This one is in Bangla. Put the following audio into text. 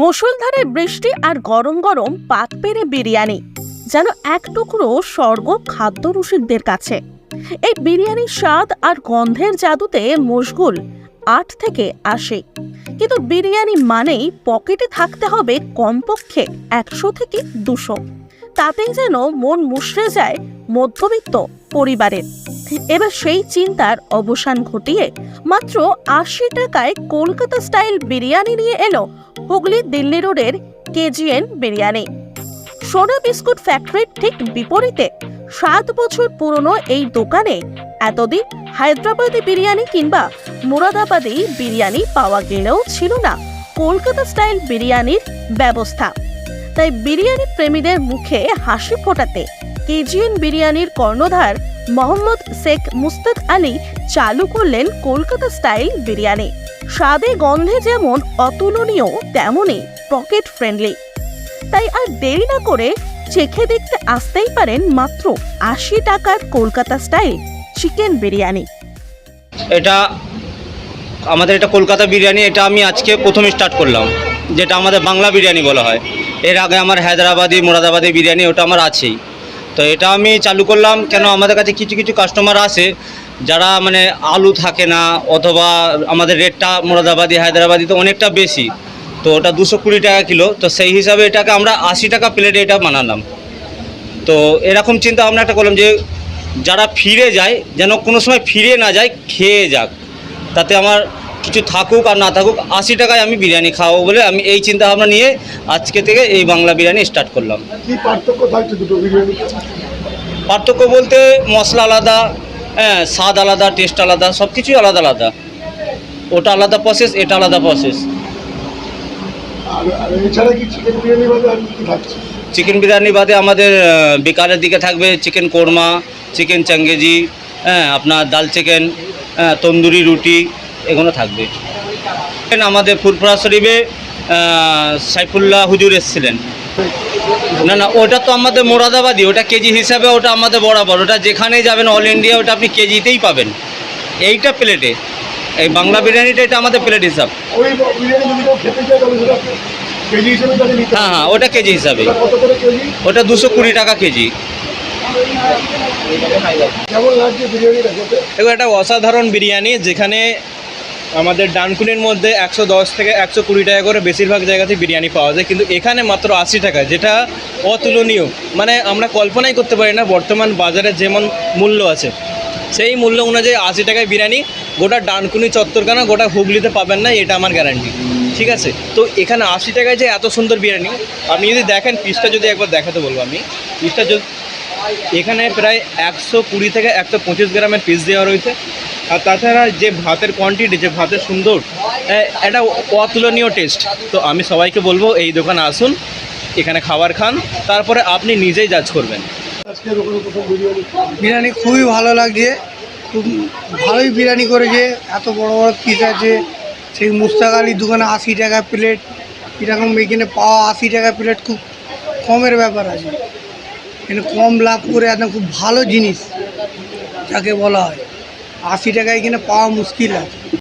মুষলধারে বৃষ্টি আর গরম গরম পাত পেরে বিরিয়ানি, যেন এক টুকরো স্বর্গ খাদ্য রসিকদের কাছে। এই বিরিয়ানির স্বাদ আর গন্ধের জাদুতে মশগুল আট থেকে আসে কিন্তু বিরিয়ানি মানেই পকেটে থাকতে হবে কমপক্ষে একশো থেকে দুশো। তাতেই যেন মন মুষড়ে যায় মধ্যবিত্ত পরিবারের। এবার সেই চিন্তার অবসান ঘটিয়ে মাত্র আশি টাকায় কলকাতা স্টাইল বিরিয়ানি নিয়ে এলো হুগলি দিল্লি রোডের কেজিএন বিরিয়ানি। সোনা বিস্কুট ফ্যাক্টরির ঠিক বিপরীতে সাত বছর পুরনো এই দোকানে এতদিন হায়দ্রাবাদি বিরিয়ানি কিংবা মুরাদাবাদি বিরিয়ানি পাওয়া গেলেও ছিল না কলকাতা স্টাইল বিরিয়ানির ব্যবস্থা। তাই বিরিয়ানি প্রেমীদের মুখে হাসি ফোটাতে কেজিএন বিরিয়ানির কর্ণধার মোহাম্মদ শেখ মুস্তাক আলী চালু করলেন কলকাতা স্টাইল বিরিয়ানি। স্বাদে গন্ধে যেমন অতুলনীয় তেমনই পকেট ফ্রেন্ডলি। তাই আর দেরি না করে চেখে দেখতে আসতেই পারেন মাত্র আশি টাকার কলকাতা স্টাইল চিকেন বিরিয়ানি। এটা আমাদের এটা কলকাতা বিরিয়ানি, এটা আমি আজকে প্রথম স্টার্ট করলাম, যেটা আমাদের বাংলা বিরিয়ানি বলা হয়। এর আগে আমার হায়দ্রাবাদি, মুরাদাবাদি বিরিয়ানি, ওটা আমার আছেই। তো এটা আমি চালু করলাম। কেন? আমাদের কাছে কিছু কিছু কাস্টমার আসে যারা মানে আলু থাকে না, অথবা আমাদের রেটটা মুরাদাবাদি, হায়দ্রাবাদি তো অনেকটা বেশি। তো ওটা দুশো কুড়ি টাকা কিলো। তো সেই হিসাবে এটাকে আমরা আশি টাকা প্লেটে এটা বানালাম। তো এরকম চিন্তা ভাবনা একটা করলাম যে যারা ফিরে যায়, যেন কোনো সময় ফিরে না যায়, খেয়ে যাক। তাতে আমার কিছু থাকুক আর না থাকুক আশি টাকায় আমি বিরিয়ানি খাওয়াবো বলে আমি এই চিন্তা ভাবনা নিয়ে আজকে থেকে এই বাংলা বিরিয়ানি স্টার্ট করলাম। পার্থক্য থাকছে দুটো বিরিয়ানি? পার্থক্য বলতে মশলা আলাদা হ্যাঁ স্বাদ আলাদা টেস্ট আলাদা সব কিছুই আলাদা আলাদা। ওটা আলাদা প্রসেস এটা আলাদা প্রসেস চিকেন বিরিয়ানি বাদে চিকেন আমাদের বিকালের দিকে থাকবে চিকেন কোরমা চিকেন চাঙ্গেজি হ্যাঁ আপনার ডাল চিকেন হ্যাঁ, তন্দুরি রুটি এগুলো থাকবে। আমাদের ফুরফুরা শরীফে সাইফুল্লাহ হুজুর এসেছিলেন। না না ওটা তো আমাদের মোরাদাবাদি ওটা কেজি হিসাবে ওটা আমাদের বরাবর। ওটা যেখানেই যাবেন অল ইন্ডিয়া ওটা আপনি কেজিতেই পাবেন। এইটা প্লেটে। এই বাংলা বিরিয়ানিটা এটা আমাদের প্লেট হিসাব। হ্যাঁ হ্যাঁ ওটা কেজি হিসাবে। ওটা দুশো কুড়ি টাকা কেজি। দেখো একটা অসাধারণ বিরিয়ানি যেখানে আমাদের ডানকুনির মধ্যে একশো দশ থেকে একশো কুড়ি টাকা করে বেশিরভাগ জায়গাতে বিরিয়ানি পাওয়া যায়। কিন্তু এখানে মাত্র আশি টাকা, যেটা অতুলনীয়। মানে আমরা কল্পনাই করতে পারি না বর্তমান বাজারে যেমন মূল্য আছে। সেই মূল্য অনুযায়ী আশি টাকায় বিরিয়ানি, গোটা ডানকুনি চত্বরখানা, গোটা হুগলিতে পাবেন না, এটা আমার গ্যারান্টি ঠিক আছে? তো এখানে আশি টাকায় যে এত সুন্দর বিরিয়ানি, আপনি যদি দেখেন পিসটা যদি একবার দেখাতে বলব আমি। পিসটা যদি এখানে প্রায় একশো কুড়ি থেকে একশো পঁচিশ গ্রামের পিস দেওয়া রয়েছে। আর তাছাড়া যে ভাতের কোয়ান্টিটি যে ভাতের সুন্দর এটা অতুলনীয় টেস্ট তো আমি সবাইকে বলব, এই দোকানে আসুন, এখানে খাবার খান, তারপরে আপনি নিজেই জাজ করবেন। বিরিয়ানি খুবই ভালো লাগছে, খুব ভালোই বিরিয়ানি করেছে, এত বড় বড় পিস আছে, সেই মুস্তাক আলীর দোকানে আশি টাকা প্লেট এরকম এখানে পাওয়া আশি টাকা প্লেট খুব কমের ব্যাপার আছে। এখানে কম লাভ করে একদম খুব ভালো জিনিস, যাকে বলা হয়। আশি টাকায় এখানে পাওয়া মুশকিল আছে।